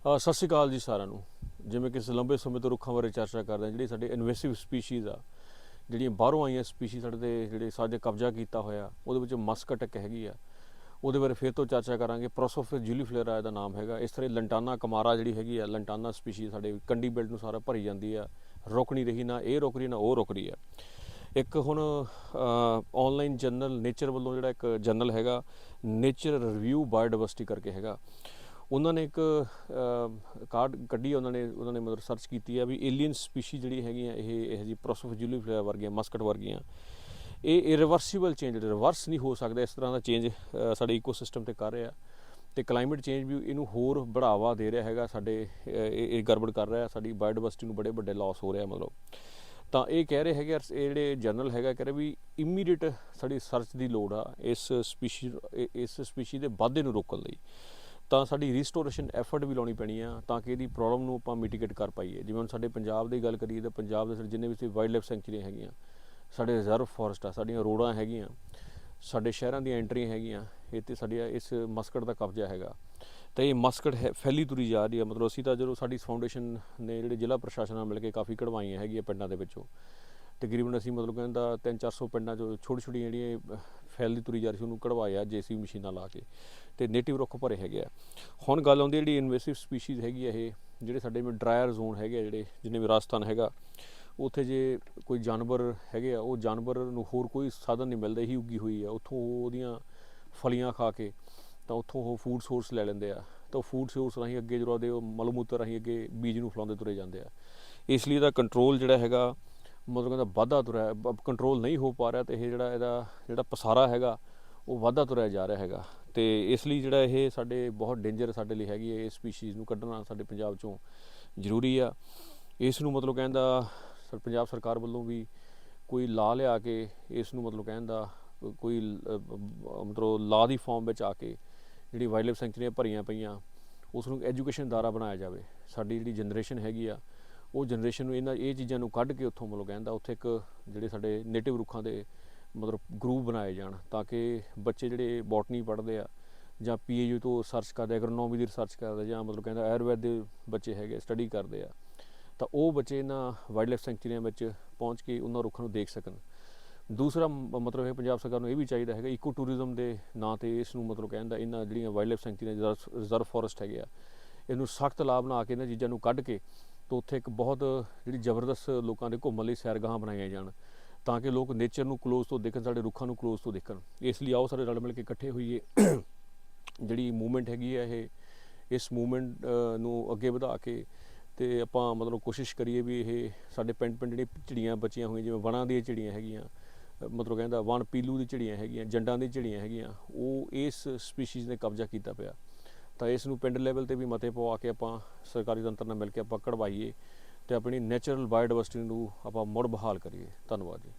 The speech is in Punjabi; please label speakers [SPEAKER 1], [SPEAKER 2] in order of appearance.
[SPEAKER 1] ਸਤਿ ਸ਼੍ਰੀ ਅਕਾਲ ਜੀ ਸਾਰਿਆਂ ਨੂੰ। ਜਿਵੇਂ ਕਿ ਅਸੀਂ ਲੰਬੇ ਸਮੇਂ ਤੋਂ ਰੁੱਖਾਂ ਬਾਰੇ ਚਰਚਾ ਕਰਦੇ ਹਾਂ, ਜਿਹੜੀ ਸਾਡੇ ਇਨਵੇਸਿਵ ਸਪੀਸੀਜ਼ ਆ, ਜਿਹੜੀਆਂ ਬਾਹਰੋਂ ਆਈਆਂ ਸਪੀਸੀਜ਼ ਸਾਡੇ ਤੇ ਜਿਹੜੇ ਸਾਡੇ ਕਬਜ਼ਾ ਕੀਤਾ ਹੋਇਆ, ਉਹਦੇ ਵਿੱਚ ਮਸਕਟ ਇੱਕ ਹੈਗੀ ਆ। ਉਹਦੇ ਬਾਰੇ ਫਿਰ ਤੋਂ ਚਰਚਾ ਕਰਾਂਗੇ। ਪ੍ਰੋਸੋਫਿਸ ਜੂਲੀਫਲੇਰਾ ਇਹਦਾ ਨਾਮ ਹੈਗਾ। ਇਸ ਤਰ੍ਹਾਂ ਲੰਟਾਨਾ ਕਮਾਰਾ ਜਿਹੜੀ ਹੈਗੀ ਆ, ਲੰਟਾਨਾ ਸਪੀਸੀਜ਼ ਸਾਡੇ ਕੰਡੀ ਬੈਲਟ ਨੂੰ ਸਾਰਾ ਭਰੀ ਜਾਂਦੀ ਆ। ਰੋਕਣੀ ਰਹੀ, ਨਾ ਇਹ ਰੋਕ ਰਹੀ, ਨਾ ਉਹ ਰੋਕ ਰਹੀ ਆ। ਇੱਕ ਹੁਣ ਆਨਲਾਈਨ ਜਰਨਲ ਨੇਚਰ ਵੱਲੋਂ ਜਿਹੜਾ ਇੱਕ ਜਰਨਲ ਹੈਗਾ ਨੇਚਰ ਰਿਵਿਊ ਬਾਇਓਡਾਇਵਰਸਿਟੀ ਕਰਕੇ ਹੈਗਾ। ਉਹਨਾਂ ਨੇ ਇੱਕ ਕਾਰਡ ਕੱਢੀ, ਉਹਨਾਂ ਨੇ ਉਹਨਾਂ ਨੇ ਮਤਲਬ ਸਰਚ ਕੀਤੀ ਆ ਵੀ ਏਲੀਅਨ ਸਪੀਸ਼ੀ ਜਿਹੜੀ ਹੈਗੀਆਂ ਇਹ ਇਹ ਜੀ ਪ੍ਰੋਸੋਫਜੂਲੀਫਲੇਰਾ ਵਰਗੀਆਂ ਮਸਕਟ ਵਰਗੀਆਂ। ਇਹ ਇਰੀਵਰਸੀਬਲ ਚੇਂਜ ਰਿਵਰਸ ਨਹੀਂ ਹੋ ਸਕਦਾ, ਇਸ ਤਰ੍ਹਾਂ ਦਾ ਚੇਂਜ ਸਾਡੇ ਇਕੋਸਿਸਟਮ ਤੇ ਕਰ ਰਿਹਾ। ਤੇ ਕਲਾਈਮੇਟ ਚੇਂਜ ਵੀ ਇਹਨੂੰ ਹੋਰ ਬੜਾਵਾ ਦੇ ਰਿਹਾ ਹੈਗਾ, ਸਾਡੇ ਇਹ ਇਹ ਗੜਬੜ ਕਰ ਰਿਹਾ, ਸਾਡੀ ਬਾਇਓਡਾਇਵਰਸਿਟੀ ਨੂੰ ਬੜੇ ਵੱਡੇ ਲਾਸ ਹੋ ਰਿਹਾ ਮਤਲਬ। ਤਾਂ ਇਹ ਕਹਿ ਰਹੇ ਹੈਗੇ ਇਹ ਜਿਹੜੇ ਜਰਨਲ ਹੈਗਾ, ਕਹਿ ਰਹੇ ਵੀ ਇਮੀਡੀਏਟ ਸਾਡੀ ਸਰਚ ਦੀ ਲੋੜ ਆ ਇਸ ਸਪੀਸ਼ੀ ਇਸ ਸਪੀਸ਼ੀ ਦੇ ਵਾਧੇ ਨੂੰ ਰੋਕਣ ਲਈ। ਤਾਂ ਸਾਡੀ ਰੀਸਟੋਰੇਸ਼ਨ ਐਫਰਟ ਵੀ ਲਾਉਣੀ ਪੈਣੀ ਆ, ਤਾਂ ਕਿ ਇਹਦੀ ਪ੍ਰੋਬਲਮ ਨੂੰ ਆਪਾਂ ਮਿਟੀਗੇਟ ਕਰ ਪਾਈਏ। ਜਿਵੇਂ ਹੁਣ ਸਾਡੇ ਪੰਜਾਬ ਦੀ ਗੱਲ ਕਰੀਏ ਤਾਂ ਪੰਜਾਬ ਦੇ ਜਿੰਨੇ ਵੀ ਵਾਈਲਡ ਲਾਈਫ ਸੈਂਚੁਰੀ ਹੈਗੀਆਂ, ਸਾਡੇ ਰਿਜ਼ਰਵ ਫੋਰੈਸਟ ਆ, ਸਾਡੀਆਂ ਰੋਡਾਂ ਹੈਗੀਆਂ, ਸਾਡੇ ਸ਼ਹਿਰਾਂ ਦੀਆਂ ਐਂਟਰੀਆਂ ਹੈਗੀਆਂ ਇੱਥੇ ਤੇ ਇਸ ਮਸਕਟ ਦਾ ਕਬਜ਼ਾ ਹੈਗਾ। ਤਾਂ ਇਹ ਮਸਕਟ ਹੈ, ਫੈਲੀ ਤੁਰੀ ਜਾ ਰਹੀ ਹੈ ਮਤਲਬ ਅਸੀਂ ਤਾਂ ਜਦੋਂ ਸਾਡੀ ਫਾਊਂਡੇਸ਼ਨ ਨੇ ਜਿਹੜੇ ਜ਼ਿਲ੍ਹਾ ਪ੍ਰਸ਼ਾਸਨ ਨਾਲ ਮਿਲ ਕੇ ਕਾਫੀ ਕਢਵਾਈਆਂ ਹੈਗੀਆਂ ਪਿੰਡਾਂ ਦੇ ਵਿੱਚੋਂ। ਤਕਰੀਬਨ ਅਸੀਂ ਮਤਲਬ ਕਹਿੰਦਾ 3-400 ਪਿੰਡਾਂ ਚੋਂ ਛੋਟੀ ਛੋਟੀ ਜਿਹੜੀਆਂ ਫੈਲਦੀ ਤੁਰੀ ਜਾ ਰਹੀ ਸੀ, ਉਹਨੂੰ ਕਢਵਾਇਆ ਜੇਸੀ ਮਸ਼ੀਨਾਂ ਲਾ ਕੇ ਤੇ ਨੇਟਿਵ ਰੁੱਖ ਭਰੇ ਹੈਗੇ ਆ। ਹੁਣ ਗੱਲ ਆਉਂਦੀ ਹੈ ਜਿਹੜੀ ਇਨਵੇਸਿਵ ਸਪੀਸੀਜ਼ ਹੈਗੀ ਆ ਇਹ, ਜਿਹੜੇ ਸਾਡੇ ਵਿੱਚ ਡਰਾਇਰ ਜ਼ੋਨ ਹੈਗੇ ਆ, ਜਿਹੜੇ ਜਿੰਨੇ ਵੀ ਰਾਜਸਥਾਨ ਹੈਗਾ, ਉੱਥੇ ਜੇ ਕੋਈ ਜਾਨਵਰ ਹੈਗੇ ਆ, ਉਹ ਜਾਨਵਰ ਨੂੰ ਹੋਰ ਕੋਈ ਸਾਧਨ ਨਹੀਂ ਮਿਲਦਾ ਹੀ ਉੱਗੀ ਹੋਈ ਆ। ਉੱਥੋਂ ਉਹ ਉਹਦੀਆਂ ਫਲੀਆਂ ਖਾ ਕੇ ਤਾਂ ਉੱਥੋਂ ਉਹ ਫੂਡ ਸੋਰਸ ਲੈ ਲੈਂਦੇ ਆ। ਤਾਂ ਫੂਡ ਸੋਰਸ ਰਾਹੀਂ ਅੱਗੇ ਜਿਹੜਾ ਉਹਦੇ ਉਹ ਮਲ ਰਾਹੀਂ ਅੱਗੇ ਬੀਜ ਨੂੰ ਫਲਾਉਂਦੇ ਤੁਰੇ ਜਾਂਦੇ ਆ। ਇਸ ਲਈ ਇਹਦਾ ਕੰਟਰੋਲ ਜਿਹੜਾ ਹੈਗਾ ਮਤਲਬ ਕਹਿੰਦਾ ਵਾਧਾ ਤੁਰਿਆ ਕੰਟਰੋਲ ਨਹੀਂ ਹੋ ਪਾ ਰਿਹਾ ਤੇ ਇਹ ਜਿਹੜਾ ਇਹਦਾ ਜਿਹੜਾ ਪਸਾਰਾ ਹੈਗਾ, ਉਹ ਵਾਧਾ ਤੁਰਿਆ ਜਾ ਰਿਹਾ ਹੈਗਾ। ਤੇ ਇਸ ਲਈ ਜਿਹੜਾ ਇਹ ਸਾਡੇ ਬਹੁਤ ਡੇਂਜਰ ਸਾਡੇ ਲਈ ਹੈਗੀ ਹੈ, ਇਹ ਸਪੀਸੀਜ਼ ਨੂੰ ਕੱਢਣਾ ਸਾਡੇ ਪੰਜਾਬ ਚੋਂ ਜ਼ਰੂਰੀ ਆ। ਇਸ ਨੂੰ ਮਤਲਬ ਕਹਿੰਦਾ ਪੰਜਾਬ ਸਰਕਾਰ ਵੱਲੋਂ ਵੀ ਕੋਈ ਲਾ ਲਿਆ ਕੇ ਇਸ ਨੂੰ ਮਤਲਬ ਕਹਿੰਦਾ ਕੋਈ ਮਤਲਬ ਲਾ ਦੀ ਫਾਰਮ ਵਿੱਚ ਆ ਕੇ ਜਿਹੜੀ ਵਾਈਲਡ ਲਾਈਫ ਸੈਂਚਰੀਆਂ ਭਰੀਆਂ ਪਈਆਂ, ਉਸ ਨੂੰ ਐਜੂਕੇਸ਼ਨ ਦਾਰਾ ਬਣਾਇਆ ਜਾਵੇ। ਸਾਡੀ ਜਿਹੜੀ ਜਨਰੇਸ਼ਨ ਹੈਗੀ ਆ ਉਹ ਜਨਰੇਸ਼ਨ ਨੂੰ ਇਹਨਾਂ, ਇਹ ਚੀਜ਼ਾਂ ਨੂੰ ਕੱਢ ਕੇ ਉੱਥੋਂ ਮਤਲਬ ਕਹਿੰਦਾ ਉੱਥੇ ਇੱਕ ਜਿਹੜੇ ਸਾਡੇ ਨੇਟਿਵ ਰੁੱਖਾਂ ਦੇ ਮਤਲਬ ਗਰੂਪ ਬਣਾਏ ਜਾਣ ਤਾਂ ਕਿ ਬੱਚੇ ਜਿਹੜੇ ਬੋਟਨੀ ਪੜ੍ਹਦੇ ਆ ਜਾਂ ਪੀਏਯੂ ਤੋਂ ਸਰਚ ਕਰਦੇ ਐਗਰੋਨੋਮੀ ਦੀ ਰਿਸਰਚ ਕਰਦੇ ਜਾਂ ਮਤਲਬ ਕਹਿੰਦਾ ਆਯੁਰਵੈਦ ਦੇ ਬੱਚੇ ਹੈਗੇ ਸਟੱਡੀ ਕਰਦੇ ਆ, ਤਾਂ ਉਹ ਬੱਚੇ ਇਹਨਾਂ ਵਾਈਲਡ ਲਾਈਫ ਸੈਂਚੁਰੀਆਂ ਵਿੱਚ ਪਹੁੰਚ ਕੇ ਉਹਨਾਂ ਰੁੱਖਾਂ ਨੂੰ ਦੇਖ ਸਕਣ। ਦੂਸਰਾ ਮਤਲਬ ਇਹ ਪੰਜਾਬ ਸਰਕਾਰ ਨੂੰ ਇਹ ਵੀ ਚਾਹੀਦਾ ਹੈਗਾ ਇਕੋ ਟੂਰਿਜ਼ਮ ਦੇ ਨਾਂ ਤੇ ਇਸ ਨੂੰ ਮਤਲਬ ਕਹਿੰਦਾ ਇਹਨਾਂ ਜਿਹੜੀਆਂ ਵਾਈਲਡ ਲਾਈਫ ਸੈਂਚਰੀਆਂ ਰਿਜ਼ਰਵ ਫੋਰੈਸਟ ਹੈਗੇ ਆ, ਇਹਨੂੰ ਸਖਤ ਲਾਭ ਬਣਾ ਕੇ ਇਹਨਾਂ ਚੀਜ਼ਾਂ ਨੂੰ ਕੱਢ ਕੇ ਤਾਂ ਉੱਥੇ ਇੱਕ ਬਹੁਤ ਜਿਹੜੀ ਜ਼ਬਰਦਸਤ ਲੋਕਾਂ ਦੇ ਘੁੰਮਣ ਲਈ ਸੈਰਗਾਹਾਂ ਬਣਾਈਆਂ ਜਾਣ, ਤਾਂ ਕਿ ਲੋਕ ਨੇਚਰ ਨੂੰ ਕਲੋਜ਼ ਤੋਂ ਦੇਖਣ, ਸਾਡੇ ਰੁੱਖਾਂ ਨੂੰ ਕਲੋਜ਼ ਤੋਂ ਦੇਖਣ। ਇਸ ਲਈ ਆਓ ਸਾਰੇ ਰਲ ਮਿਲ ਕੇ ਇਕੱਠੇ ਹੋਈਏ। ਜਿਹੜੀ ਮੂਵਮੈਂਟ ਹੈਗੀ ਹੈ ਇਹ, ਇਸ ਮੂਵਮੈਂਟ ਨੂੰ ਅੱਗੇ ਵਧਾ ਕੇ ਤੇ ਆਪਾਂ ਮਤਲਬ ਕੋਸ਼ਿਸ਼ ਕਰੀਏ ਵੀ ਇਹ ਸਾਡੇ ਪਿੰਡ ਪਿੰਡ ਜਿਹੜੀ ਚਿੜੀਆਂ ਬਚੀਆਂ ਹੋਈਆਂ, ਜਿਵੇਂ ਵਣਾਂ ਦੀਆਂ ਚਿੜੀਆਂ ਹੈਗੀਆਂ ਮਤਲਬ ਕਹਿੰਦਾ ਵਣ ਪੀਲੂ ਦੀ ਚਿੜੀਆਂ ਹੈਗੀਆਂ, ਜੰਡਾਂ ਦੀ ਚਿੜੀਆਂ ਹੈਗੀਆਂ, ਉਹ ਇਸ ਸਪੀਸੀਜ਼ ਨੇ ਕਬਜ਼ਾ ਕੀਤਾ ਪਿਆ। ਤਾਂ ਇਸ ਨੂੰ ਪਿੰਡ ਲੈਵਲ ਤੇ ਵੀ ਮਤੇ ਪਵਾ ਕੇ ਆਪਾਂ ਸਰਕਾਰੀ ਤੰਤਰ ਨਾਲ ਮਿਲ ਕੇ ਆਪਾਂ ਕਢਵਾਈਏ ਤੇ ਆਪਣੀ ਨੈਚੁਰਲ ਬਾਇਓਡਾਇਵਰਸਿਟੀ ਨੂੰ ਆਪਾਂ ਮੁੜ ਬਹਾਲ ਕਰੀਏ। ਧੰਨਵਾਦ ਜੀ।